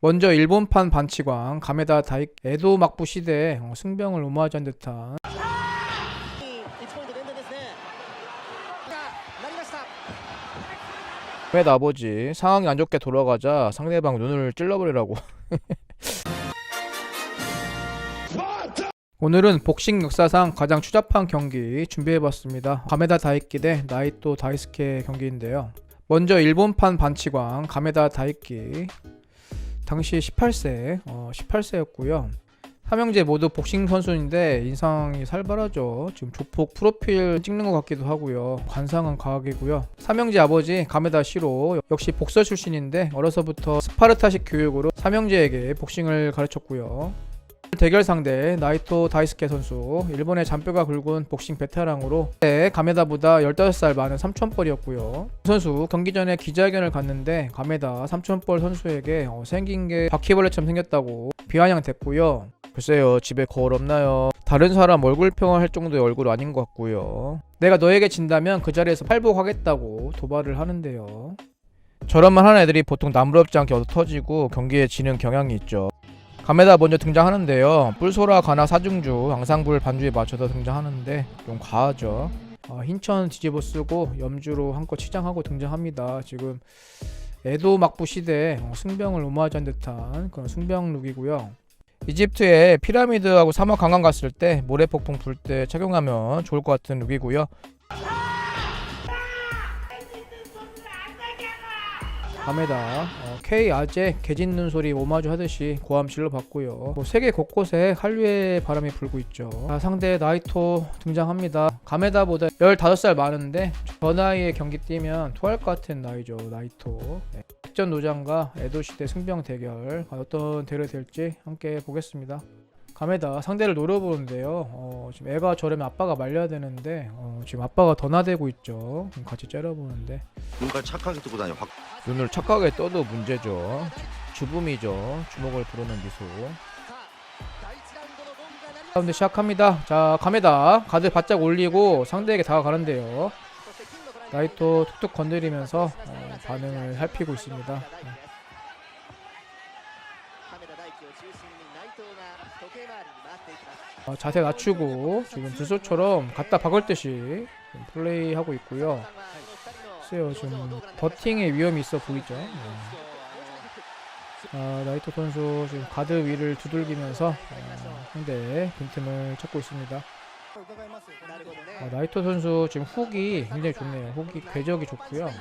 먼저 일본판 반치광 가메다 다이 에도 막부 시대의 어, 승병을 오마하지 한 듯한 가메다 아버지 상황이 안 좋게 돌아가자 상대방 눈을 찔러버리라고 오늘은 복싱 역사상 가장 추잡한 경기 준비해봤습니다. 가메다 다이끼 대 나이토 다이스케 경기인데요. 먼저 일본판 반치광 가메다 다이끼 당시 18세 어, 18세였고요 삼형제 모두 복싱 선수인데 인상이 살벌하죠. 지금 조폭 프로필 찍는 것 같기도 하고요. 관상은 과학이고요. 삼형제 아버지 가메다 시로 역시 복서 출신인데 어려서부터 스파르타식 교육으로 삼형제에게 복싱을 가르쳤고요. 대결 상대 나이토 다이스케 선수 일본의 잔뼈가 굵은 복싱 베테랑으로 그때 가메다보다 15살 많은 삼촌뻘이었고요. 그 선수 경기 전에 기자회견을 갔는데 가메다 삼촌뻘 선수에게 어, 생긴 게 바퀴벌레처럼 생겼다고 비아냥댔고요. 글쎄요 집에 거울 없나요? 다른 사람 얼굴 평을 정도의 얼굴 아닌 것 같고요. 내가 너에게 진다면 그 자리에서 팔복하겠다고 도발을 하는데요. 저런 말 하는 애들이 보통 남부럽지 않게 얻어 터지고 경기에 지는 경향이 있죠. 가메다 먼저 등장하는데요. 뿔소라 가나 사중주 앙상블 반주에 맞춰서 등장하는데 좀 과하죠. 아, 흰천 뒤집어 쓰고 염주로 한껏 치장하고 등장합니다. 지금 에도 막부 시대 어, 승병을 오마주한 듯한 그런 승병 룩이고요. 이집트에 피라미드하고 사막 관광 갔을 때 모래폭풍 불 때 착용하면 좋을 것 같은 룩이고요. 밤에다 어, K 아재 개 짖는 소리 오마주 하듯이 고함 질러봤고요. 뭐 세계 곳곳에 한류의 바람이 불고 있죠. 자, 상대 나이토 등장합니다. 가메다보다 15살 많은데 저 나이에 경기 뛰면 토할 것 같은 나이죠. 나이토. 네. 직전 노장과 에도 시대 승병 대결 과연 어떤 대결이 될지 함께 보겠습니다. 감에다 상대를 노려보는데요. 어, 지금 애가 저러면 아빠가 말려야 되는데 어, 지금 아빠가 더나대고 있죠. 음, 같이 째려보는데 눈깔 착하게 뜨고 다녀 확 눈을 착하게 떠도 문제죠. 주범이죠. 주먹을 부르는 미소. 가운데 시작합니다. 자 감에다 가드 바짝 올리고 상대에게 다가가는데요. 나이토 툭툭 건드리면서 어, 반응을 살피고 있습니다. 네. 어, 자세 낮추고 지금 주소처럼 갖다 박을 듯이 플레이하고 있고요. 글쎄요 지금 버팅의 위험이 있어 보이죠. 네. 아, 나이토 선수 지금 가드 위를 두들기면서 아, 상대의 빈틈을 찾고 있습니다. 아, 나이토 선수 지금 훅이 굉장히 좋네요. 훅이 궤적이 좋고요. 네.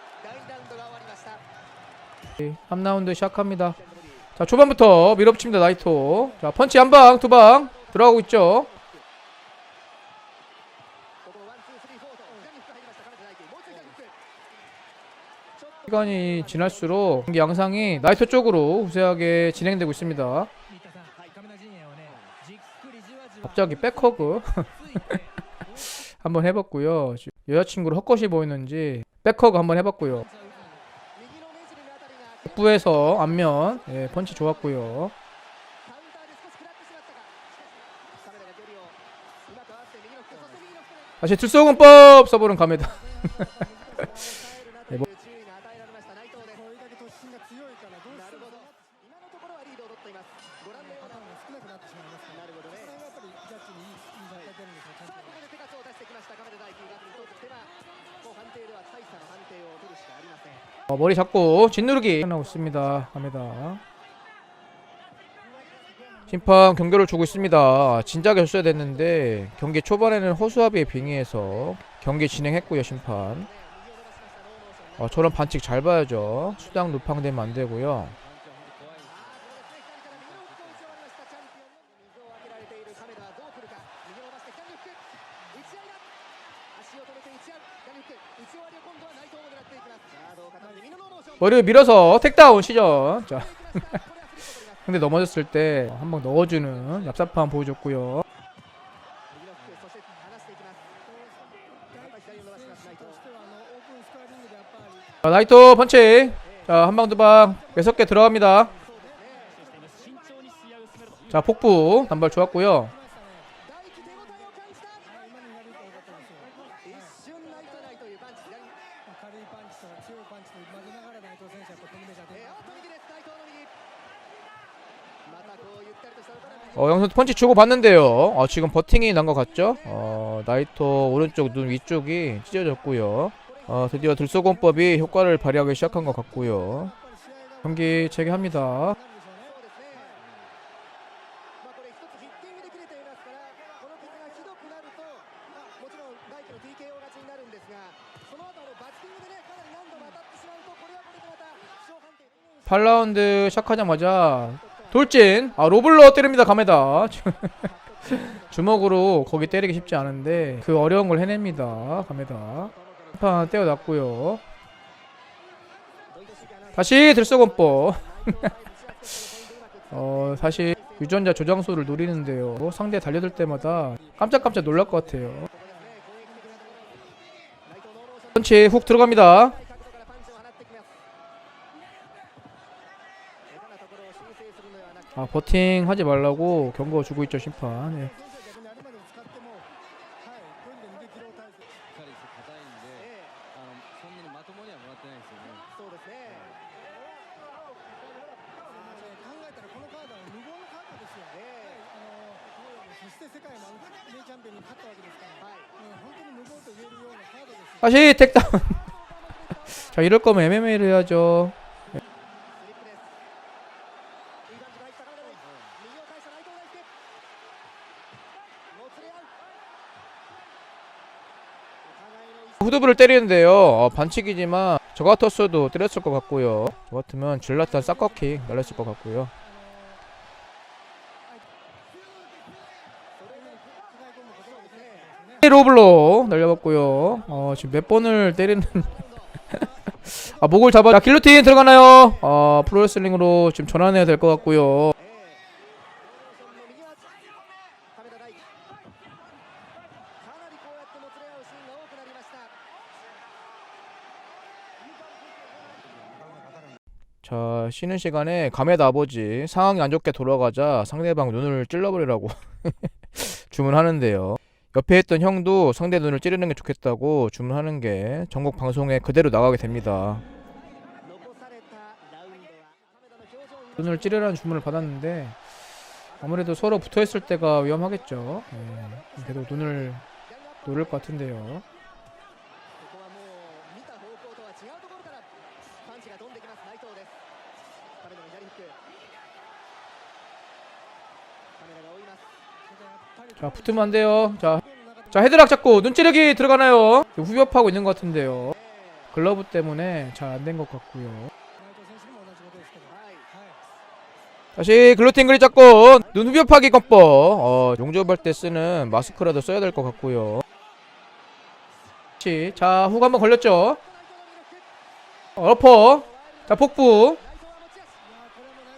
3라운드 시작합니다. 자, 초반부터 밀어붙입니다. 나이토. 자, 펀치 한 방, 두 방. 들어가고 있죠. 시간이 지날수록 경기 양상이 나이토 쪽으로 우세하게 진행되고 있습니다. 갑자기 백허그 한번 해봤고요. 여자친구로 헛것이 보이는지 백허그 한번 해봤고요. 북부에서 안면 예, 펀치 좋았고요. 다시 출소공법 써보는 감에다 어, 머리 잡고 짓누르기 나오고 있습니다. 가메다. 심판 경고를 주고 있습니다. 진작에 줬어야 됐는데 경기 초반에는 허수아비에 빙의해서 경기 진행했고요 심판. 어, 저런 반칙 잘 봐야죠. 수당 루팡되면 안 되고요. 머리를 밀어서 택다운 시전. 자. 근데 넘어졌을 때 한 번 넣어주는 얍삽함 보여줬고요. 자, 나이토 펀치. 자, 한 방, 두 방. 여섯 개 들어갑니다. 자, 폭부. 단발 좋았고요. 軽いパンチと強いパンチと混ぜながら内藤選手はこうコンビネーションやってえー、おっと右です内藤の右またこうゆったりとしたのから 어, 영선 펀치 주고 받는데요. 어, 지금 버팅이 난 것 같죠? 어, 나이토 오른쪽 눈 위쪽이 찢어졌고요. 어, 드디어 들쏘공법이 효과를 발휘하기 시작한 것 같고요. 경기 재개합니다. まあこれ一つヒッティングで切れていますからこの傷がひどくなると、まあ、もちろん大輝の TKO 勝ちになるんですがその後のバッティングでねかなり何度も当たってしまうとこれはこれでまた負傷判定 8라운드 시작하자마자 돌진 아 로블러 때립니다 가메다 주먹으로 거기 때리기 쉽지 않은데 그 어려운 걸 해냅니다 가메다 한판 떼어놨고요 다시 들쏘건법 어 사실 유전자 조장수를 노리는데요 상대 달려들 때마다 깜짝깜짝 놀랄 것 같아요 펀치 훅 들어갑니다. 아 버팅 하지 말라고 경고 주고 있죠 심판. 예. 아, 다시 택다운. 자, 이럴 거면 MMA를 해야죠. 후드부를 때리는데요. 어, 반칙이지만 저 같았어도 때렸을 것 같고요. 저 같으면 질라탄 싹커킹 날렸을 것 같고요. 네, 로블로 날려봤고요. 어, 지금 몇 번을 때리는 아, 목을 잡아. 자, 길로틴 들어가나요? 어, 프로레슬링으로 지금 전환해야 될 것 같고요. 자, 쉬는 시간에 감에다 아버지 상황이 안 좋게 돌아가자 상대방 눈을 찔러버리라고 주문하는데요. 옆에 있던 형도 상대 눈을 찌르는 게 좋겠다고 주문하는 게 전국 방송에 그대로 나가게 됩니다. 눈을 찌르라는 주문을 받았는데 아무래도 서로 붙어있을 때가 위험하겠죠. 예, 그래도 눈을 노릴 것 같은데요. 자 붙으면 안 돼요. 자 자 헤드락 잡고 눈찌르기 들어가나요? 후벼파고 있는 것 같은데요. 글러브 때문에 잘 안 된 것 같고요. 다시 글루틴 그리 잡고 눈 후벼파기 건법 어, 용접할 때 쓰는 마스크라도 써야 될 것 같고요. 자 후가 한번 걸렸죠. 어퍼 자 폭부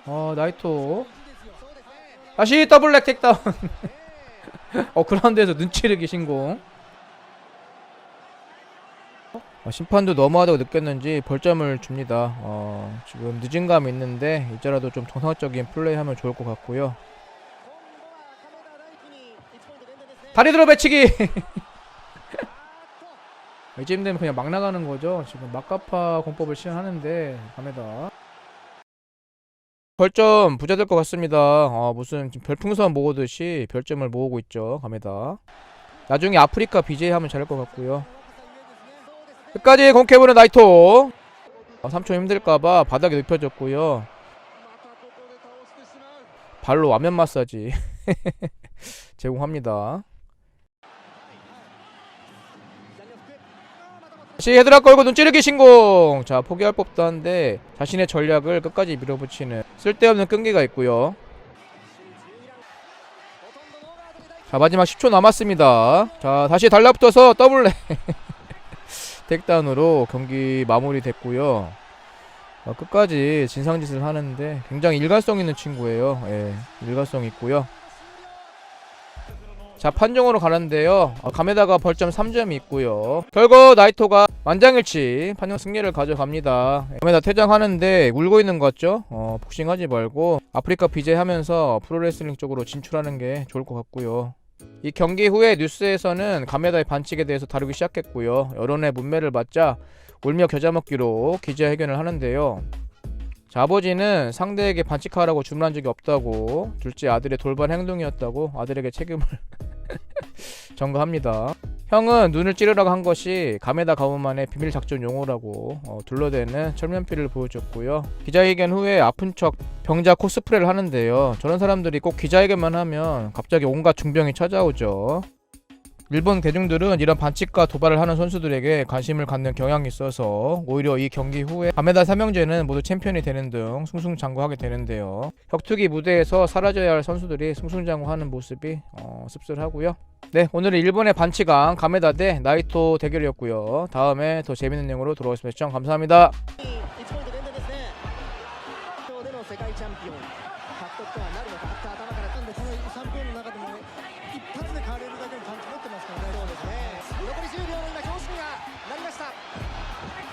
어 나이토 다시 더블 렉 택다운 어 그라운드에서 눈치를 기신공 어, 심판도 너무하다고 느꼈는지 벌점을 줍니다. 어, 지금 늦은 감이 있는데 이제라도 좀 정상적인 플레이하면 좋을 것 같고요. 다리 들어 배치기. 이쯤 되면 그냥 막 나가는 거죠. 지금 막가파 공법을 시행하는데 가메다. 별점 부자 될 것 같습니다. 어, 무슨 별풍선 모으듯이 별점을 모으고 있죠. 감에다. 나중에 아프리카 BJ 하면 잘할 것 같고요. 끝까지 공캐브는 나이토. 아, 어, 3초 힘들까봐 바닥에 눕혀졌고요. 발로 완면 마사지 제공합니다. 다시 헤드락 걸고 눈 찌르기 신공. 자 포기할 법도 한데 자신의 전략을 끝까지 밀어붙이는 쓸데없는 끈기가 있고요. 자 마지막 10초 남았습니다. 자 다시 달라붙어서 더블레 택단으로 경기 마무리됐고요. 어, 끝까지 진상짓을 하는데 굉장히 일관성 있는 친구예요. 예, 일관성 있고요. 자 판정으로 가는데요. 어, 가메다가 벌점 3점이 있고요. 결국 나이토가 만장일치 판정 승리를 가져갑니다. 가메다 퇴장하는데 울고 있는 것 같죠? 어, 복싱하지 말고 아프리카 BJ 하면서 프로레슬링 쪽으로 진출하는 게 좋을 것 같고요. 이 경기 후에 뉴스에서는 가메다의 반칙에 대해서 다루기 시작했고요. 여론의 문매를 맞자 울며 겨자 먹기로 기자회견을 하는데요. 자, 아버지는 상대에게 반칙하라고 주문한 적이 없다고 둘째 아들의 돌발 행동이었다고 아들에게 책임을 전가합니다. 형은 눈을 찌르라고 한 것이 가메다 가문만의 비밀 작전 용어라고 어, 둘러대는 철면피를 보여줬고요. 기자회견 후에 아픈 척 병자 코스프레를 하는데요. 저런 사람들이 꼭 기자회견만 하면 갑자기 온갖 중병이 찾아오죠. 일본 대중들은 이런 반칙과 도발을 하는 선수들에게 관심을 갖는 경향이 있어서 오히려 이 경기 후에 가메다 삼형제는 모두 챔피언이 되는 등 승승장구하게 되는데요. 격투기 무대에서 사라져야 할 선수들이 승승장구하는 모습이 어, 씁쓸하고요. 네, 오늘은 일본의 반칙왕 가메다 대 나이토 대결이었고요. 다음에 더 재밌는 내용으로 돌아오겠습니다. 시청 감사합니다. 獲得とはなるのかって頭からなんでこの3分の中でも、ね、一発で変われるだけの感じ持ってますからね。そうですね。残り10秒の今表紙がなりました。